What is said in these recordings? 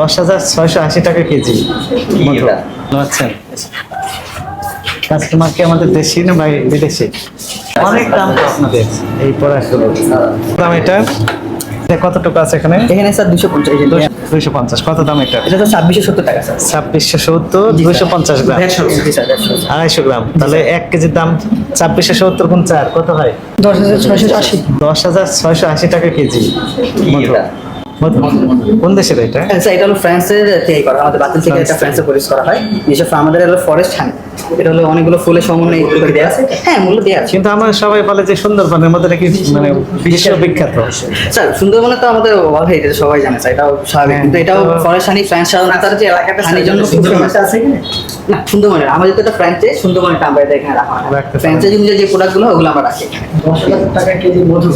দশ হাজার ছয়শো আশি টাকা কেজি আচ্ছা। কাস্টমার কি আমাদের দেশি না ভাই বিদেশি? অনেক দাম আপনাদের। এই প্রোডাক্টগুলো দাম এটা? এটা কতটুকু আছে এখানে? এখানে স্যার দুশো পঞ্চাশ। দুইশো পঞ্চাশ। কত দাম এটা? এটা তো ছাব্বিশশো সত্তর টাকা স্যার। ছাব্বিশশো সত্তর দুইশো পঞ্চাশ গ্রাম। স্যার আড়াইশো গ্রাম। তাহলে এক কেজির দাম ছাব্বিশশো সত্তর গুণ চার। কত হয়? দশ হাজার ছয়শো আশি। দশ হাজার ছয়শো আশি টাকা কেজি। কোন দেশের এটা? হ্যাঁ স্যার এটা হলো ফ্রান্সের থেকে করা আমাদের বাতিল থেকে এটা ফ্রান্সে পরিস করা হয়। যেসব আমাদের হলো ফরেস্ট হানি এটা হলো অনেকগুলো ফুলের সমন্বয়ে দেওয়া আছে। হ্যাঁ মূল্য দেওয়া আছে। কিন্তু আমরা সবাই বলে যে সুন্দরবনের মধ্যে নাকি মানে বিশ্ব বিখ্যাত? স্যার সুন্দরবনে তো আমাদের ওয়ার্ল্ড হেরিটেজ সবাই জানে স্যার এটাও স্বাভাবিক। হ্যাঁ, কিন্তু এটাও ফরেস্ট হানি ফ্রান্স তার যে এলাকাটা হানির জন্য আছে না সুন্দরবনের আমাদের তো এটা ফ্রান্সে সুন্দরবনের আমরা এটা এখানে রাখা হয় ফ্রান্সে যে যে প্রোডাক্টগুলো ওগুলো আমরা রাখি এখানে। দশ হাজার টাকা কেজি মধু।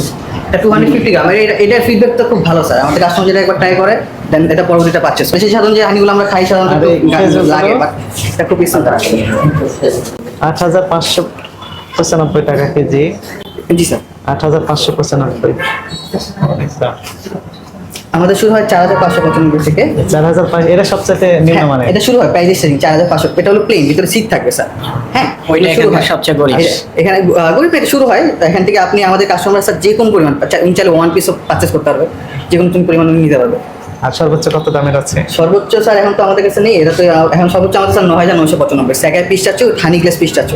এটা টু হান্ড্রেড ফিফটি গ্রাম এটা- এটার ফিডব্যাক তো খুব ভালো স্যার আমাদের কাস্টমার যেটা একবার ট্রাই করে দেন এটা পরবর্তীটা পাচ্ছে বেশি সাধারণ যে হানিগুলো আমরা খাই সাধারণত? লাগে বাট এটা খুব স্থান তারা আট হাজার পাঁচশো পঁচানব্বই টাকা কেজি। জি স্যার আট হাজার পাঁচশো পঁচানব্বই। আমাদের শুরু হয় চার হাজার পাঁচশো পঁচানব্বই থেকে। চার হাজার পাঁচ এটা সবচেয়ে হ্যাঁ, নিম্নমানের এটা শুরু হয় প্রাইস স্টার্টিং চার হাজার পাঁচশো এটা হলো প্লেন ভিতরে সিট থাকবে স্যার হ্যাঁ ওইটা হয়। সবচেয়ে গরিব। এখানে গরিব এটা শুরু হয় এখান থেকে আপনি আমাদের কাস্টমার স্যার যে কোনো পরিমাণ চাইলে ওয়ান পিসও পারচেস করতে পারবে। যে কোনো তুমি পরিমাণ নিতে পারবে। আর সর্বোচ্চ কত দামের আছে? সর্বোচ্চ স্যার এখন তো আমাদের কাছে নেই এটা তো এখন সর্বোচ্চ আমাদের স্যার ন হাজার নশো পঁচানব্বই। স্যাকের পিস চাচ্ছ হানি গ্লাস পিস চাচ্ছ।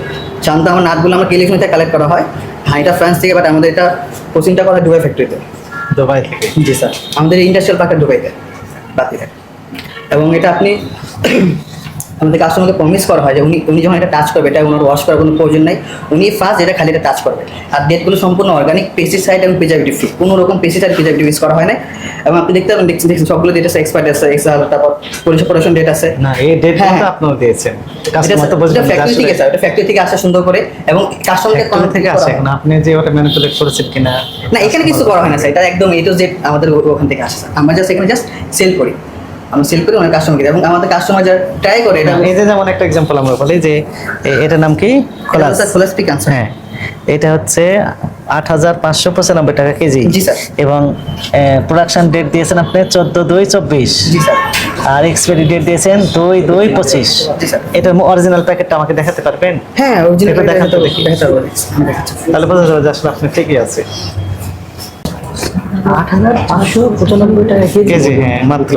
চান্দ আমার নাটগুলো আমার থেকে কালেক্ট করা হয়। হানিটা ফ্রান্স থেকে বাট আমাদের এটা কোচিংটা করা হয় দুবাই ফ্যাক্টরিতে দুবাই থেকে জি স্যার। আমাদের ইন্ডাস্ট্রিয়াল পার্কটা দুবাইতে বাতিল এবং এটা আপনি আমাদের কাস্টমারকে প্রমিস করা হয় যে উনি উনি যখন এটা টাচ করবে এটা ওনার ওয়াশ করার কোনো প্রয়োজন নাই উনি ফার্স্ট এটা খালি এটা টাচ করবে। আর ডেটগুলো সম্পূর্ণ অর্গানিক পেস্টিসাইড এবং প্রিজার্ভেটিভ ফ্রি কোনো রকম পেস্টিসাইড প্রিজার্ভেটিভ ইউজ করা হয় না এবং আপনি দেখতে পাবেন দেখছেন দেখছেন সবগুলো ডেট আছে এক্সপায়ার আছে এক্সাল তারপর পরিশোধন ডেট আছে। না এই ডেট হ্যাঁ। আপনারা দিয়েছেন। এটা কাস্টমার তো বুঝবেন যে ফ্যাক্টরি থেকে আসলে স্যার এটা ফ্যাক্টরি থেকে আসে সুন্দর করে এবং কাস্টমারকে factory থেকে আসে এখন আপনি যে ওটা ম্যানিপুলেট করেছেন কিনা? না এখানে কিছু করা হয় না স্যার এটা একদম এ টু জেড আমাদের ওখান থেকে আসে আমরা জাস্ট এখানে জাস্ট সেল করি। আমরা সেল করি অনেক কাস্টমারকে এবং আমাদের কাস্টমার যারা ট্রাই করে এটা এই যে যেমন একটা এক্সাম্পল আমরা বলি যে এটার নাম কি? খোলাস। খোলাস পিক আনসার হ্যাঁ। এটা হচ্ছে আট হাজার পাঁচশো পঁচানব্বই টাকা কেজি। জি, স্যার। এবং প্রোডাকশন ডেট দিয়েছেন আপনি চোদ্দ দুই চব্বিশ। জি স্যার। আর এক্সপায়ারি ডেট দিয়েছেন দুই দুই পঁচিশ। জি, স্যার। এটার অরিজিনাল প্যাকেটটা আমাকে দেখাতে পারবেন? হ্যাঁ অরিজিনাল দেখাতে দেখি। তাহলে বোঝা যাবে যে আসলে আপনি ঠিকই আছে আট হাজার পাঁচশো পঁচানব্বই টাকা কেজি। হ্যাঁ মাত্র।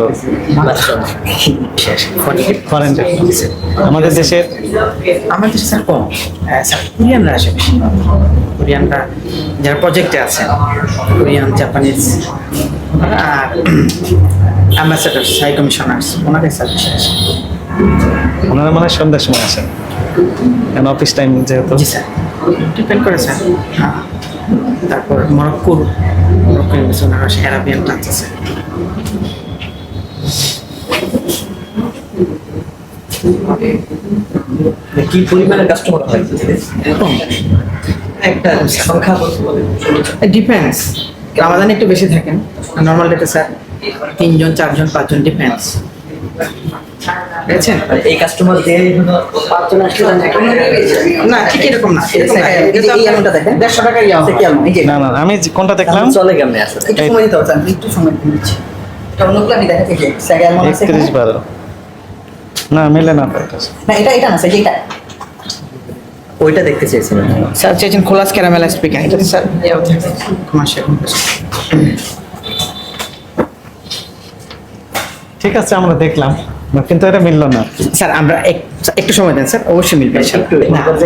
ফরেন আমাদের দেশের আমাদের স্যার কম। স্যার কোরিয়ানরা আসে বেশি। কোরিয়ানরা যারা প্রজেক্টে কোরিয়ান জাপানিজ আর অ্যাম্বাসেডার হাই কমিশনার্স ওনারা স্যার বেশি ওনারা মানে সন্ধ্যার সময় আসেন। কেন অফিস টাইম যেহেতু। জি স্যার। ডিপেন্ড করে স্যার। হ্যাঁ। তারপর মরক্কোর মরক্কো ওনারা আসে অ্যারাবিয়ান টাচ আছে। কি পরিমাণের কাস্টমার হয়? একটা সংখ্যা ডিপেন্ডস রামাদান একটু বেশি থাকেন। নর্মাল ডেটে স্যার তিনজন চারজন পাঁচজন ডিপেন্ডস বুঝেছেন এই কাস্টমার দিয়ে পাঁচজন আসলে না ঠিক এরকম না দেখেন। দেড়শো টাকা ইয়া কি না না আমি কোনটা দেখলাম? চলে কেমনে আসলে একটু সময় দিতে হবে একটু সময় দিচ্ছি। এটা অন্যগুলো আমি দেখাচ্ছি যে স্যাগ এমন আছে একত্রিশ বারো। না মেলে না। না এটা এটা না স্যার এটা ওইটা দেখতে স্যার চেয়েছেন খোলাস ক্যারামেল স্পিকার এটা স্যার ইয়ে ঠিক আছে আমরা দেখলাম। কিন্তু এটা মিললো না। স্যার আমরা একটু সময় দেন স্যার অবশ্যই মিলবে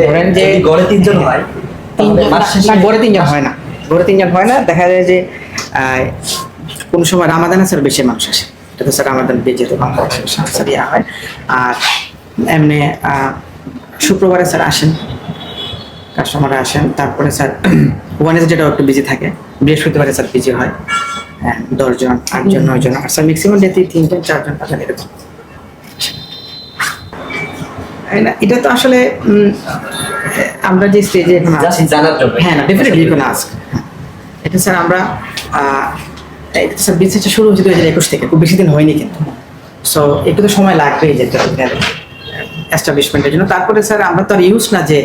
ধরেন যে গড়ে তিনজন হয় গড়ে তিনজন হয় না। গড়ে তিনজন হয় না দেখা যায় যে কোন সময় রামাদানে স্যার বেশি মানুষ আসে এটা তো স্যার রামাদান স্যার ইয়া হয়। আর এমনি আহ, শুক্রবারে স্যার আসেন। কাস্টমাররা আসেন। তারপরে স্যার ওয়ানেসে যেটা একটু বিজি থাকে। বৃহস্পতিবারে স্যার বিজি হয়। হ্যাঁ দশজন আটজন নয়জন। আর স্যার ম্যাক্সিমাম ডেতে তিনজন চারজন পাঁচজন এরকম। এটা তো আসলে আমরা যে স্টেজে এখন। হ্যাঁ না ডেফিনেটলি ইউ ক্যান আস্ক এটা স্যার আমরা স্যার বিজনেসটা শুরু হয়েছে দু হাজার একুশ থেকে খুব বেশি দিন হয়নি কিন্তু। সো একটু তো সময় লাগবে যেটা এস্টাবলিশমেন্টের জন্য। তারপরে স্যার আমরা তো আর ইউজ না যে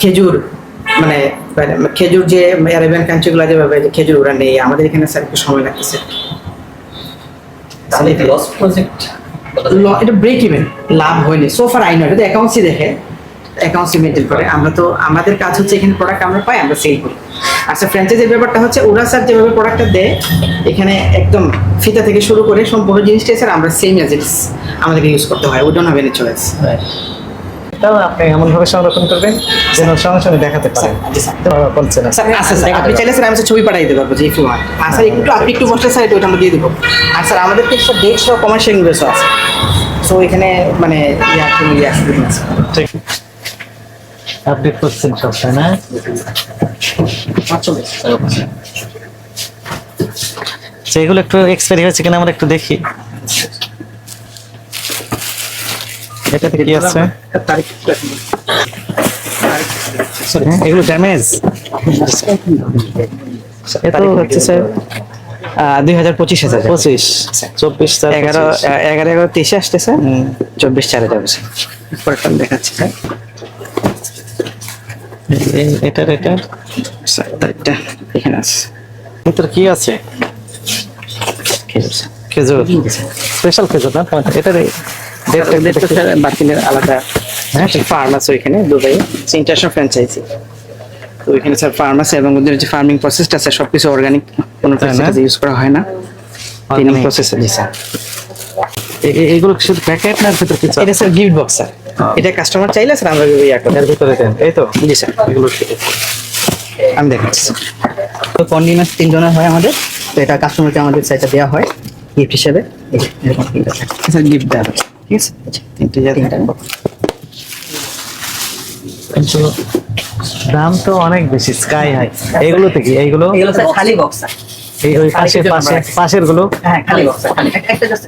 খেজুর মানে খেজুর যে অ্যারাবিয়ান কান্ট্রিগুলো যেভাবে যে খেজুর ওরা নেই আমাদের এখানে স্যার একটু সময় লাগতেছে। তাহলে লস প্রজেক্ট এটা ব্রেক ইভেন লাভ হয়নি। সোফার আইন এটা অ্যাকাউন্টসই দেখে অ্যাকাউন্টসই মেনটেন করে। আমরা তো আমাদের কাজ হচ্ছে এখানে প্রোডাক্ট আমরা পাই আমরা সেল করি। আচ্ছা ফ্র্যাঞ্চাইজের ব্যাপারটা হচ্ছে ওরা স্যার যেভাবে প্রোডাক্টটা দেয় এখানে একদম ফিতা থেকে শুরু করে সম্পূর্ণ জিনিসটাই স্যার আমরা সেম অ্যাজ ইটস আমাদেরকে ইউজ করতে হয়। We don't have any choice এটাও আপনি এমন ভাবে সংরক্ষণ করবেন যেন সঙ্গে সঙ্গে দেখাতে পারেন। তো না। স্যার আচ্ছা আপনি চাইলে স্যার আমি ছবি পাঠিয়ে দিতে পারব যে ইফ ইউ আর স্যার একটু আপনি একটু বসলে স্যার এটা আমরা দিয়ে দেবো। আর স্যার আমাদের কিছু ডেট সহ কমার্শিয়াল ইনভেস্টও আছে। সো এখানে মানে ইয়া ইয়া। ঠিক। আপডেট করছেন সব তাই না? আচ্ছা, এগুলো একটু এক্সপায়ারি হয়েছে কিনা আমরা একটু দেখি। এটাতে কি আছে? হ্যাঁ, এগুলো ড্যামেজ এটা হচ্ছে স্যার দুই হাজার পঁচিশ হাজার। পঁচিশ। চব্বিশ এগারো এগারো এগারো তেইশে আসতেছে চব্বিশ চারে যাবে পরেরটা দেখাচ্ছি স্যার এটার এটার। স্যার তারিখটা এখানে আছে। ভিতরে কি আছে? খেজুর খেজুর। স্পেশাল খেজুর না? এটার স্যার বাতিলের আলাদা ফার্ম আছে ওইখানে দুবাই। ইন্টারন্যাশনাল ফ্র্যাঞ্চাইজি তো ওইখানে স্যার ফার্ম আছে এবং ওদের যে ফার্মিং প্রসেসটা আছে সবকিছু অর্গানিক কোনো তাই ইউজ করা হয় না। তিন প্রসেস জি স্যার এ- এ- এগুলো শুধু প্যাকেট না ভিতরে কিছু এটা স্যার গিফট বক্স স্যার এটা কাস্টমার চাইলে স্যার আমরা ইয়া করি এর ভিতরে দেন এই তো? জি স্যার এগুলো আমি দেখাচ্ছি। তো কন্ডিমেন্ট তিন জনের হয় আমাদের। তো এটা কাস্টমারকে আমাদের সাইটটা দেওয়া হয় গিফট হিসেবে। এরকম স্যার গিফট দেওয়া আছে তিনটে তিনটা কিন্তু দাম তো অনেক বেশি স্কাই হাই এগুলো থেকে এইগুলো? এগুলো খালি বক্স এই ওই পাশে পাশে পাশেরগুলো হ্যাঁ খালি বক্স খালি একটা জাস্ট